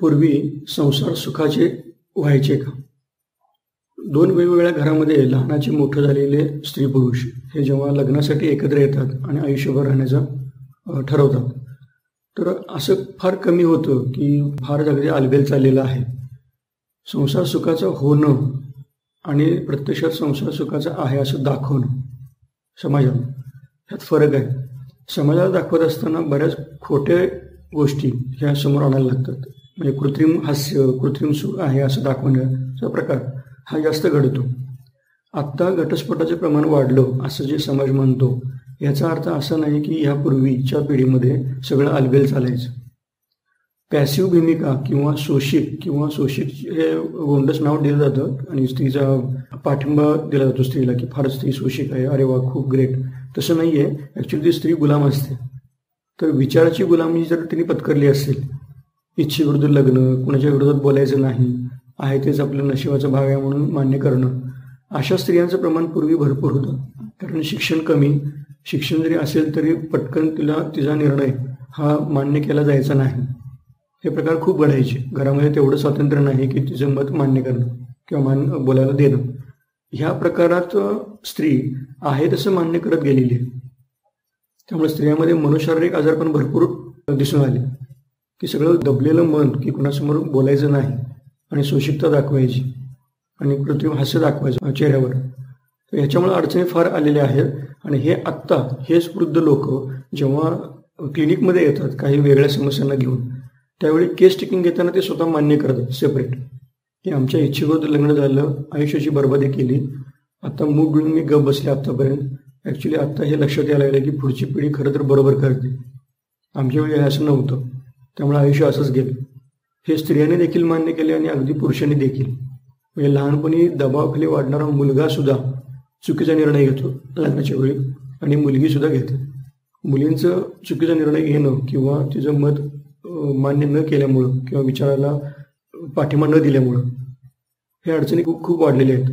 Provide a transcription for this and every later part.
पूर्वी संसार सुखाचे व्हायचे का? दोन वेगवेगळ्या घरामध्ये लहानाचे मोठं झालेले स्त्री पुरुष हे जेव्हा लग्नासाठी एकत्र येतात आणि आयुष्यभर राहण्याचं ठरवतात तर असं फार कमी होतं की फार अगदी आलबेल चाललेलं आहे. संसार सुखाचं होणं आणि प्रत्यक्षात संसार सुखाचा आहे असं दाखवणं समाजाला ह्यात फरक आहे. समाजाला दाखवत असताना बऱ्याच खोट्या गोष्टी ह्या समोर आणायला लागतात. म्हणजे कृत्रिम हास्य कृत्रिम सुख आहे असं दाखवण्याचा प्रकार हा जास्त घडतो. आत्ता घटस्फोटाचे प्रमाण वाढलं असं जे समाज म्हणतो याचा अर्थ असा नाही की ह्यापूर्वीच्या पिढीमध्ये सगळं अलबेल चालायचं. पॅसिव्ह भूमिका किंवा शोषित किंवा शोषित हे गोंडस नाव दिलं जातं आणि स्त्रीचा पाठिंबा दिला जातो स्त्रीला की फारच स्त्री शोषित आहे अरे वा खूप ग्रेट तसं नाही आहे ॲक्च्युली ती स्त्री गुलाम असते. तर विचाराची गुलामी जर तिने पत्करली असेल इच्छेविरुद्ध लग्न कुणाच्या विरोधात बोलायचं नाही आहे तेच आपलं नशिबाचा भाग आहे म्हणून मान्य करणं. अशा स्त्रियांचं प्रमाण पूर्वी भरपूर होतं. कारण शिक्षण कमी. शिक्षण जरी असेल तरी पटकन तिला तिचा निर्णय हा मान्य केला जायचा नाही. हे प्रकार खूप घडायचे. घरामध्ये तेवढं स्वातंत्र्य नाही की तिचं मत मान्य करणं किंवा मान बोलायला देणं. ह्या प्रकारात स्त्री आहे तसं मान्य करत गेलेली आहे. त्यामुळे स्त्रियांमध्ये मनोशारीरिक आजार पण भरपूर दिसून आले. की सगळं दबलेलं मन की कुणासमोर बोलायचं नाही आणि सुशिकता दाखवायची आणि कृत्रिम हास्य दाखवायचं चेहऱ्यावर. तर ह्याच्यामुळे अडचणी फार आलेल्या आहेत आणि हे आत्ता हेच वृद्ध लोक जेव्हा क्लिनिकमध्ये येतात काही वेगळ्या समस्यांना घेऊन त्यावेळी केस टेकिंग घेताना ते स्वतः मान्य करतात सेपरेट की आमच्या इच्छेवर लग्न झालं आयुष्याची बर्बादी केली. आता मूग घेऊन मी गप बसले आत्तापर्यंत ॲक्च्युली आत्ता हे लक्षात यायला लागलं की पुढची पिढी खरं तर बरोबर करते. आमच्या वेळी असं नव्हतं. त्यामुळे आयुष्य असंच गेलं. हे स्त्रियांनी देखील मान्य केले आणि अगदी पुरुषांनी देखील. म्हणजे लहानपणी दबावाखाली वाढणारा मुलगा सुद्धा चुकीचा निर्णय घेतो लग्नाच्या वेळी. आणि मुलगी सुद्धा घेते. मुलींचं चुकीचा निर्णय घेणं किंवा तिचं मत मान्य न केल्यामुळं किंवा विचाराला पाठिंबा न दिल्यामुळं हे अडचणी खूप खूप वाढलेल्या आहेत.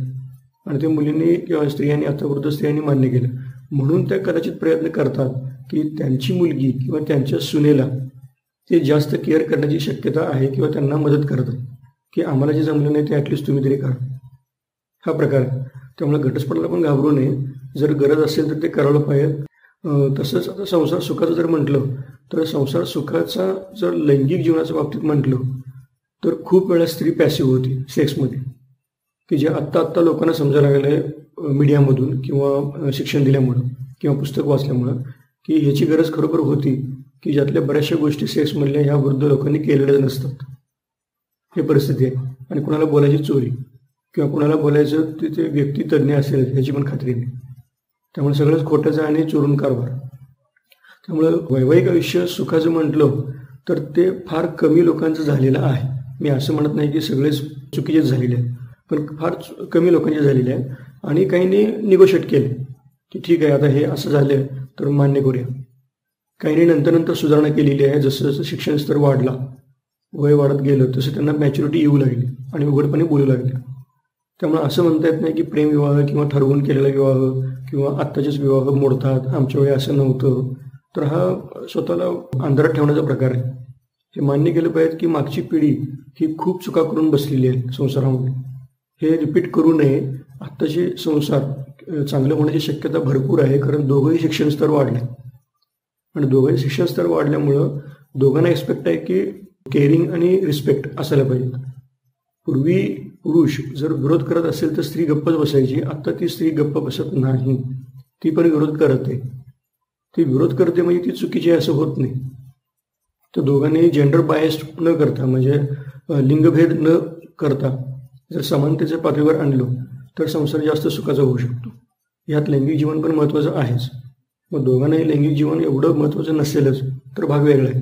आणि ते मुलींनी किंवा स्त्रियांनी आतापर्यंत स्त्रियांनी मान्य केलं. म्हणून त्या कदाचित प्रयत्न करतात की त्यांची मुलगी किंवा त्यांच्या सुनेला ते जास्त केअर करण्याची शक्यता आहे किंवा त्यांना मदत करतात की आम्हाला जे जमलं नाही ते ॲटलिस्ट तुम्ही तरी करा. हा प्रकार त्यामुळे घटस्फोटाला पण घाबरू नये. जर गरज असेल तर ते करायला पाहिजे. तसंच आता संसार सुखाचं जर म्हटलं तर संसार सुखाचा जर लैंगिक जीवनाच्या बाबतीत म्हटलं तर खूप वेळा स्त्री पॅसिव्ह होती सेक्समध्ये की जे आत्ता आत्ता लोकांना समजायला लागलं आहे मीडियामधून किंवा शिक्षण दिल्यामुळं किंवा पुस्तक वाचल्यामुळं की ह्याची गरज खरोखर होती. की ज्यातल्या बऱ्याचशा गोष्टी सेक्समधल्या ह्या वृद्ध लोकांनी केलेल्या नसतात. हे परिस्थिती आहे. आणि कुणाला बोलायची चोरी किंवा कुणाला बोलायचं तिथे व्यक्ती तज्ज्ञ असेल ह्याची पण खात्री नाही. त्यामुळे सगळंच खोटंच आणि चोरून कारभार. त्यामुळं वैवाहिक आयुष्य सुखाचं म्हटलं तर ते फार कमी लोकांचं झालेलं आहे. मी असं म्हणत नाही की सगळेच चुकीचेच झालेले आहेत. पण फार कमी लोकांचे झालेले आहेत. आणि काहींनी निगोशिएट केले की ठीक आहे आता हे असं झालं तर मान्य करूया. काहींनी नंतर नंतर सुधारणा केलेली आहे. जसं जसं शिक्षण स्तर वाढला वय वाढत गेलं तसं त्यांना मॅच्युरिटी येऊ लागली आणि उघडपणे बोलू लागले. त्यामुळे असं म्हणता येत नाही की प्रेमविवाह किंवा ठरवून केलेला विवाह किंवा आत्ताचेच विवाह मोडतात आमच्या वेळी असं नव्हतं. तर हा स्वतःला अंधारात ठेवण्याचा प्रकार आहे. हे मान्य केलं पाहिजे की मागची पिढी ही खूप चुका करून बसलेली आहे संसारामध्ये. हे रिपीट करू नये. आत्ताचे संसार चांगले होण्याची शक्यता भरपूर आहे कारण दोघंही शिक्षण स्तर वाढले. आणि दोघं शिक्षण वाढल्यामुळं दोघांना एक्सपेक्ट आहे की केअरिंग आणि रिस्पेक्ट असायला पाहिजेत पूर्वी पुरुष जर विरोध करत असेल तर स्त्री गप्पच बसायची. आत्ता ती स्त्री गप्प बसत नाही. ती पण विरोध करते. ती विरोध करते म्हणजे ती चुकीची असं होत नाही. तर दोघांनी जेंडर बायस्ड न करता म्हणजे लिंगभेद न करता जर समानतेच्या पातळीवर आणलो तर संसार जास्त सुखाचा होऊ शकतो. यात लैंगिक जीवन पण महत्त्वाचं आहेच. मग दोघांनाही लैंगिक जीवन एवढं महत्त्वाचं नसेलच तर भाग वेगळा आहे.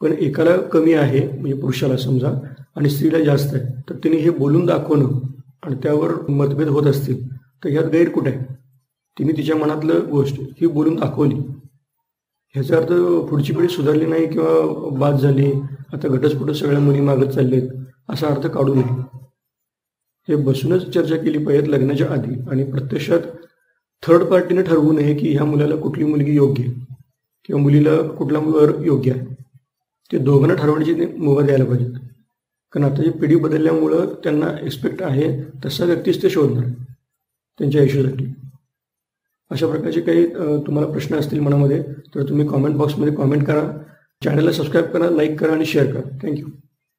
पण एकाला कमी आहे म्हणजे पुरुषाला समजा आणि स्त्रीला जास्त आहे तर तिने हे बोलून दाखवणं आणि त्यावर मतभेद होत असतील तर ह्यात गैर कुठे आहे? तिने तिच्या मनातलं गोष्ट ही बोलून दाखवली. ह्याचा अर्थ पुढची पिढी सुधारली नाही किंवा बाद झाली आता घटस्फोट सगळ्या मुली मागत चाललेत असा अर्थ काढू नये. हे बसूनच चर्चा केली पाहिजे लग्नाच्या आधी आणि प्रत्यक्षात थर्ड पार्टीने ठरवू नये की ह्या मुलाला कुठली मुलगी योग्य आहे किंवा मुलीला कुठला वर योग्य आहे. ते दोघांना ठरवण्याची ते मुभा द्यायला पाहिजेत. कारण आताची पिढी बदलल्यामुळं त्यांना एक्सपेक्ट आहे तसा व्यक्तीच ते शोधणार त्यांच्या आयुष्यासाठी अशा प्रकारचे काही तुम्हाला प्रश्न असतील मनामध्ये तर तुम्ही कॉमेंट बॉक्समध्ये कॉमेंट करा. चॅनलला सबस्क्राईब करा लाईक करा आणि शेअर करा. थँक्यू